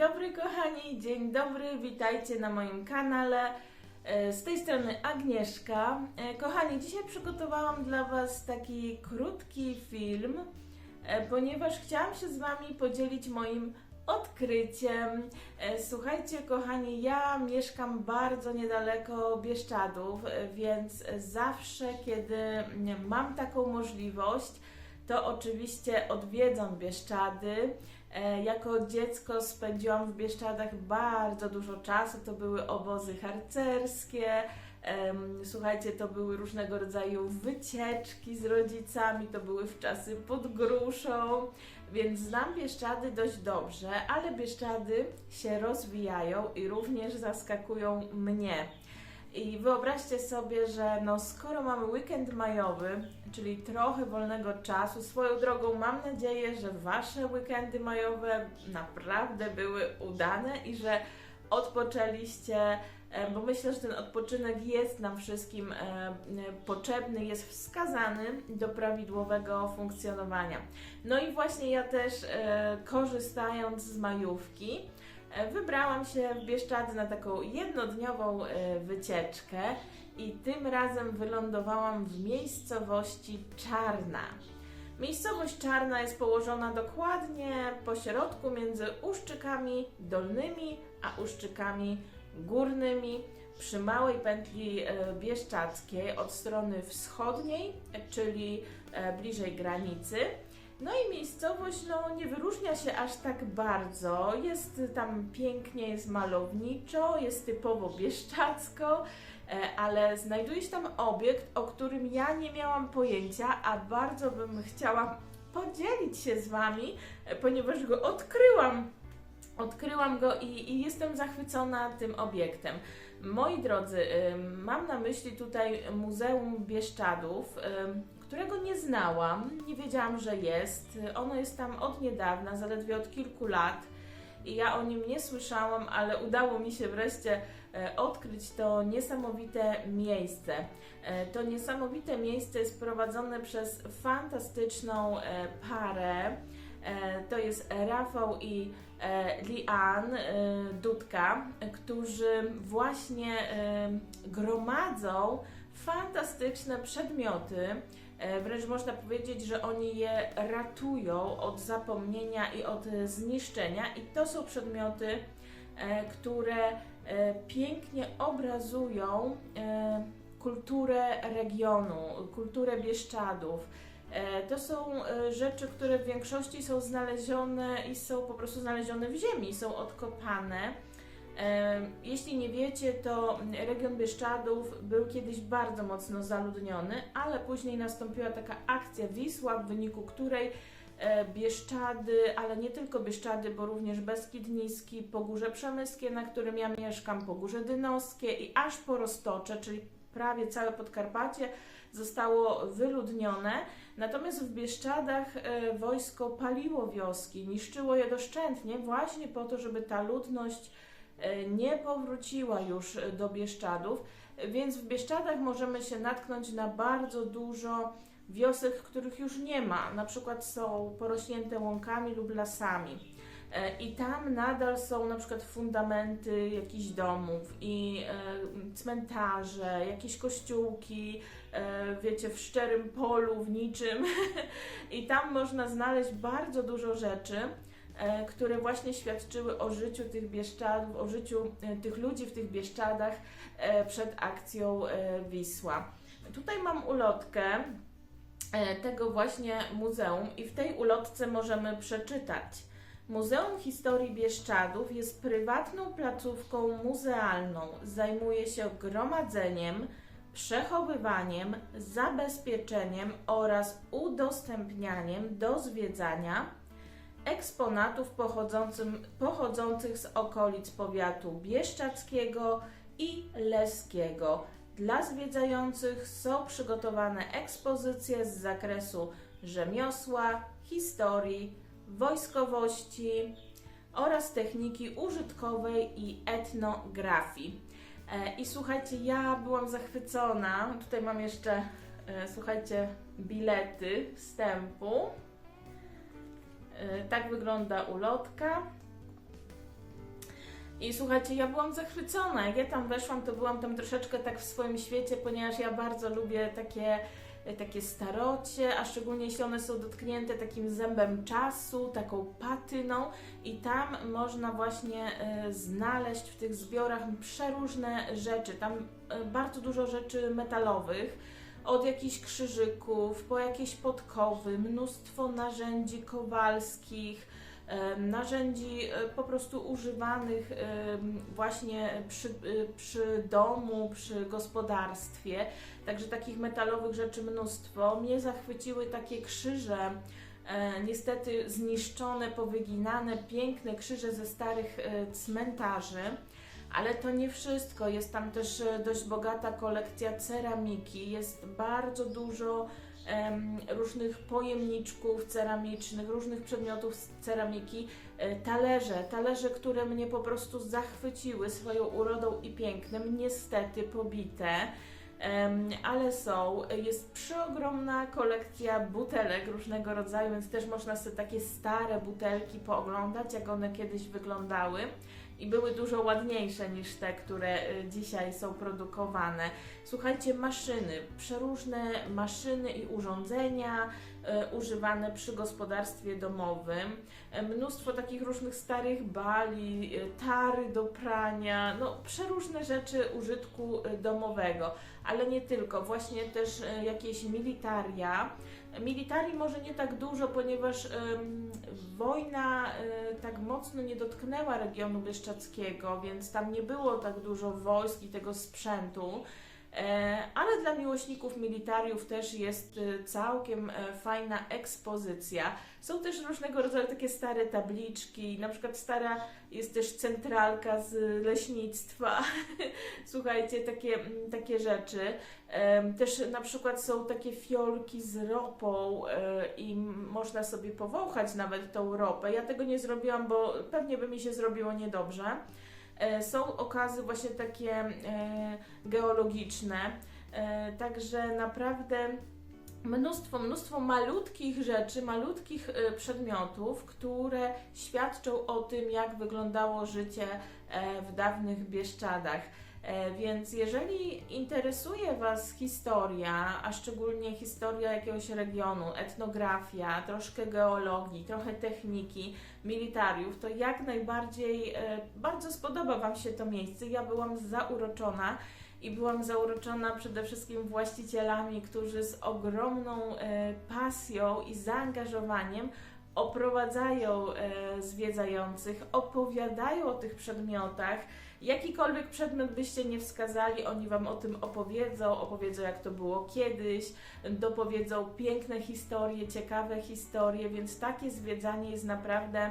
Dobry kochani, dzień dobry, witajcie na moim kanale. E, Z tej strony Agnieszka. E, Kochani, dzisiaj przygotowałam dla Was taki krótki film, e, ponieważ chciałam się z Wami podzielić moim odkryciem. Słuchajcie, kochani, ja mieszkam bardzo niedaleko Bieszczadów, więc zawsze, kiedy mam taką możliwość, to oczywiście odwiedzam Bieszczady. E, Jako dziecko spędziłam w Bieszczadach bardzo dużo czasu. To były obozy harcerskie. Słuchajcie, to były różnego rodzaju wycieczki z rodzicami, to były w czasy pod gruszą, więc znam Bieszczady dość dobrze, ale Bieszczady się rozwijają i również zaskakują mnie. I wyobraźcie sobie, że no skoro mamy weekend majowy, czyli trochę wolnego czasu, swoją drogą mam nadzieję, że Wasze weekendy majowe naprawdę były udane i że odpoczęliście, e, bo myślę, że ten odpoczynek jest nam wszystkim e, e, potrzebny, jest wskazany do prawidłowego funkcjonowania. No i właśnie ja też korzystając z majówki, Wybrałam się w Bieszczady na taką jednodniową wycieczkę i tym razem wylądowałam w miejscowości Czarna. Miejscowość Czarna jest położona dokładnie po środku między Uszczykami Dolnymi a Uszczykami Górnymi przy małej pętli e, bieszczackiej od strony wschodniej, czyli e, bliżej granicy. No i miejscowość no, nie wyróżnia się aż tak bardzo. Jest tam pięknie, jest malowniczo, jest typowo bieszczacko, ale znajduje się tam obiekt, o którym ja nie miałam pojęcia, a bardzo bym chciała podzielić się z Wami, e, ponieważ go odkryłam. Odkryłam go i, i jestem zachwycona tym obiektem. Moi drodzy, ym, mam na myśli tutaj Muzeum Bieszczadów, którego nie znałam, nie wiedziałam, że jest. Ono jest tam od niedawna, zaledwie od kilku lat. I ja o nim nie słyszałam, ale udało mi się wreszcie e, odkryć to niesamowite miejsce. E, To niesamowite miejsce jest prowadzone przez fantastyczną e, parę. E, To jest Rafał i e, Lian e, Dudka, e, którzy właśnie e, gromadzą fantastyczne przedmioty. E, Wręcz można powiedzieć, że oni je ratują od zapomnienia i od e, zniszczenia, i to są przedmioty, e, które e, pięknie obrazują e, kulturę regionu, kulturę Bieszczadów. E, To są e, rzeczy, które w większości są znalezione i są po prostu znalezione w ziemi, są odkopane. E, Jeśli nie wiecie, to region Bieszczadów był kiedyś bardzo mocno zaludniony, ale później nastąpiła taka akcja Wisła, w wyniku której e, Bieszczady, ale nie tylko Bieszczady, bo również Beskid Niski, Pogórze Przemyskie, na którym ja mieszkam, Pogórze Dynowskie i aż po Roztocze, czyli prawie całe Podkarpacie zostało wyludnione. Natomiast w Bieszczadach e, wojsko paliło wioski, niszczyło je doszczętnie właśnie po to, żeby ta ludność e, nie powróciła już do Bieszczadów, więc w Bieszczadach możemy się natknąć na bardzo dużo wiosek, których już nie ma. Na przykład są porośnięte łąkami lub lasami. E, I tam nadal są na przykład fundamenty jakichś domów i e, cmentarze, jakieś kościółki, e, wiecie, w szczerym polu, w niczym. I tam można znaleźć bardzo dużo rzeczy, które właśnie świadczyły o życiu tych Bieszczadów, o życiu tych ludzi w tych Bieszczadach przed akcją Wisła. Tutaj mam ulotkę tego właśnie muzeum i w tej ulotce możemy przeczytać. Muzeum Historii Bieszczadów jest prywatną placówką muzealną. Zajmuje się gromadzeniem, przechowywaniem, zabezpieczeniem oraz udostępnianiem do zwiedzania eksponatów pochodzących z okolic powiatu bieszczackiego i leskiego. Dla zwiedzających są przygotowane ekspozycje z zakresu rzemiosła, historii, wojskowości oraz techniki użytkowej i etnografii. E, I słuchajcie, ja byłam zachwycona. Tutaj mam jeszcze, e, słuchajcie, bilety wstępu. E, Tak wygląda ulotka. I słuchajcie, ja byłam zachwycona. Jak ja tam weszłam, to byłam tam troszeczkę tak w swoim świecie, ponieważ ja bardzo lubię takie, takie starocie, a szczególnie jeśli one są dotknięte takim zębem czasu, taką patyną. I tam można właśnie e, znaleźć w tych zbiorach przeróżne rzeczy. Tam e, bardzo dużo rzeczy metalowych. Od jakichś krzyżyków, po jakieś podkowy, mnóstwo narzędzi kowalskich, narzędzi e, po prostu używanych właśnie przy, e, przy domu, przy gospodarstwie. Także takich metalowych rzeczy mnóstwo. Mnie zachwyciły takie krzyże, e, niestety zniszczone, powyginane, piękne krzyże ze starych cmentarzy. Ale to nie wszystko. Jest tam też dość bogata kolekcja ceramiki. Jest bardzo dużo różnych pojemniczków ceramicznych, różnych przedmiotów z ceramiki. E, talerze, talerze, które mnie po prostu zachwyciły swoją urodą i pięknem, niestety pobite. Ale są. Jest przeogromna kolekcja butelek różnego rodzaju, więc też można sobie takie stare butelki pooglądać, jak one kiedyś wyglądały. I były dużo ładniejsze niż te, które y, dzisiaj są produkowane. Słuchajcie, maszyny, przeróżne maszyny i urządzenia y, używane przy gospodarstwie domowym. E, Mnóstwo takich różnych starych bali, y, tary do prania, no przeróżne rzeczy użytku domowego, ale nie tylko, właśnie też jakieś militaria. Militarii może nie tak dużo, ponieważ ym, wojna y, tak mocno nie dotknęła regionu bieszczadzkiego, więc tam nie było tak dużo wojsk i tego sprzętu. E, ale dla miłośników militariów też jest y, całkiem e, fajna ekspozycja. Są też różnego rodzaju takie stare tabliczki, na przykład stara jest też centralka z leśnictwa. Słuchajcie, takie, takie rzeczy. Też na przykład są takie fiolki z ropą e, i można sobie powąchać nawet tą ropę. Ja tego nie zrobiłam, bo pewnie by mi się zrobiło niedobrze. E, Są okazy właśnie takie e, geologiczne, e, także naprawdę mnóstwo, mnóstwo malutkich rzeczy, malutkich przedmiotów, które świadczą o tym, jak wyglądało życie w dawnych Bieszczadach. E, Więc jeżeli interesuje Was historia, a szczególnie historia jakiegoś regionu, etnografia, troszkę geologii, trochę techniki, militariów, to jak najbardziej e, bardzo spodoba Wam się to miejsce. Ja byłam zauroczona i byłam zauroczona przede wszystkim właścicielami, którzy z ogromną e, pasją i zaangażowaniem oprowadzają zwiedzających, opowiadają o tych przedmiotach. Jakikolwiek przedmiot byście nie wskazali, oni Wam o tym opowiedzą, opowiedzą jak to było kiedyś, dopowiedzą piękne historie, ciekawe historie, więc takie zwiedzanie jest naprawdę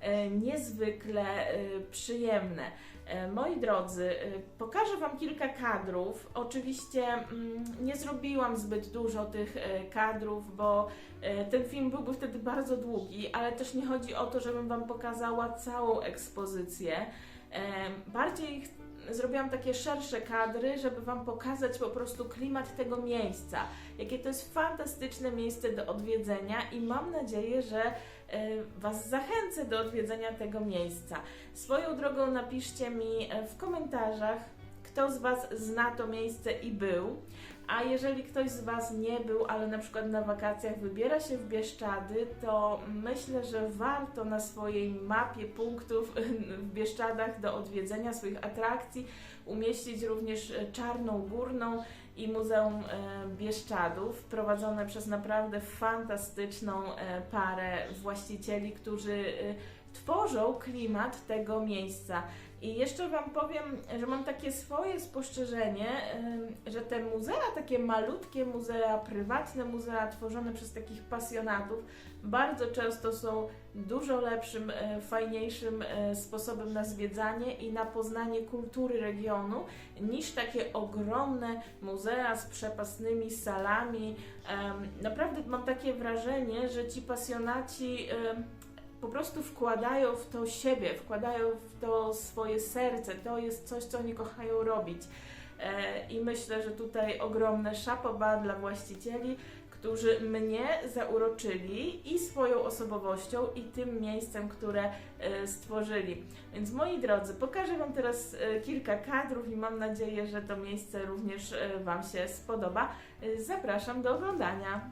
e, niezwykle e, przyjemne. E, Moi drodzy, pokażę Wam kilka kadrów. Oczywiście mm, nie zrobiłam zbyt dużo tych kadrów, bo ten film byłby wtedy bardzo długi, ale też nie chodzi o to, żebym Wam pokazała całą ekspozycję. Bardziej zrobiłam takie szersze kadry, żeby Wam pokazać po prostu klimat tego miejsca. Jakie to jest fantastyczne miejsce do odwiedzenia i mam nadzieję, że e, Was zachęcę do odwiedzenia tego miejsca. Swoją drogą napiszcie mi e, w komentarzach, kto z Was zna to miejsce i był. A jeżeli ktoś z Was nie był, ale na przykład na wakacjach wybiera się w Bieszczady, to myślę, że warto na swojej mapie punktów w Bieszczadach do odwiedzenia swoich atrakcji umieścić również e, Czarną Górną i Muzeum e, Bieszczadów, prowadzone przez naprawdę fantastyczną e, parę właścicieli, którzy tworzą klimat tego miejsca. I jeszcze Wam powiem, że mam takie swoje spostrzeżenie, że te muzea, takie malutkie muzea, prywatne muzea tworzone przez takich pasjonatów, bardzo często są dużo lepszym, e, fajniejszym e, sposobem na zwiedzanie i na poznanie kultury regionu niż takie ogromne muzea z przepastnymi salami. Naprawdę mam takie wrażenie, że ci pasjonaci po prostu wkładają w to siebie, wkładają w to swoje serce. To jest coś, co oni kochają robić. E, I myślę, że tutaj ogromne szapoba dla właścicieli, którzy mnie zauroczyli i swoją osobowością, i tym miejscem, które e, stworzyli. Więc moi drodzy, pokażę Wam teraz e, kilka kadrów i mam nadzieję, że to miejsce również Wam się spodoba. Zapraszam do oglądania.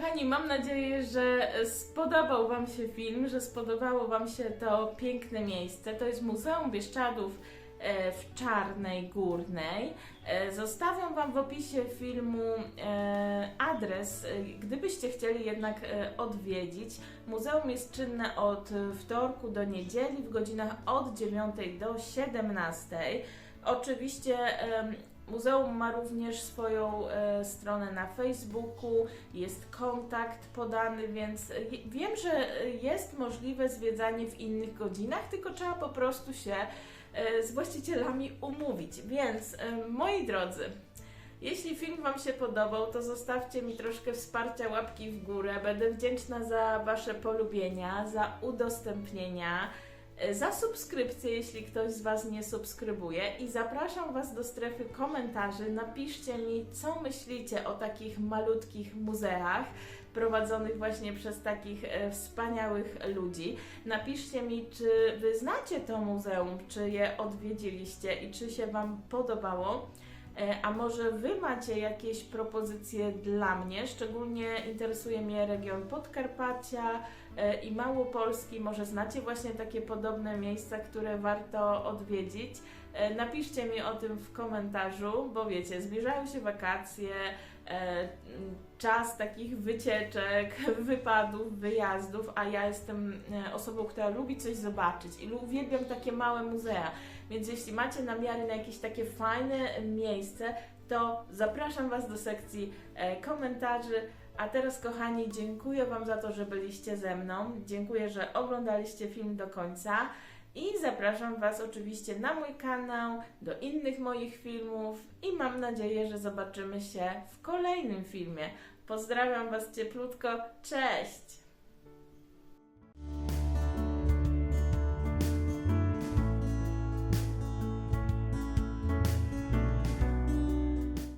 Kochani, mam nadzieję, że spodobał Wam się film, że spodobało Wam się to piękne miejsce. To jest Muzeum Bieszczadów e, w Czarnej Górnej. E, Zostawiam Wam w opisie filmu e, adres, gdybyście chcieli jednak odwiedzić. Muzeum jest czynne od wtorku do niedzieli w godzinach od 9 do 17. Oczywiście Muzeum ma również swoją e, stronę na Facebooku, jest kontakt podany, więc e, wiem, że e, jest możliwe zwiedzanie w innych godzinach, tylko trzeba po prostu się e, z właścicielami umówić. Więc e, moi drodzy, jeśli film Wam się podobał, to zostawcie mi troszkę wsparcia łapki w górę. Będę wdzięczna za Wasze polubienia, za udostępnienia. E, Za subskrypcję, jeśli ktoś z Was nie subskrybuje, i zapraszam Was do strefy komentarzy. Napiszcie mi, co myślicie o takich malutkich muzeach prowadzonych właśnie przez takich e, wspaniałych ludzi. Napiszcie mi, czy Wy znacie to muzeum, czy je odwiedziliście i czy się Wam podobało. E, A może Wy macie jakieś propozycje dla mnie? Szczególnie interesuje mnie region Podkarpacia i Małopolski. Może znacie właśnie takie podobne miejsca, które warto odwiedzić? E, Napiszcie mi o tym w komentarzu, bo wiecie, zbliżają się wakacje, e, czas takich wycieczek, wypadów, wyjazdów, a ja jestem e, osobą, która lubi coś zobaczyć i uwielbiam takie małe muzea. Więc jeśli macie namiary na jakieś takie fajne miejsce, to zapraszam Was do sekcji e, komentarzy. A teraz, kochani, dziękuję Wam za to, że byliście ze mną. Dziękuję, że oglądaliście film do końca. I zapraszam Was oczywiście na mój kanał, do innych moich filmów i mam nadzieję, że zobaczymy się w kolejnym filmie. Pozdrawiam Was cieplutko. Cześć!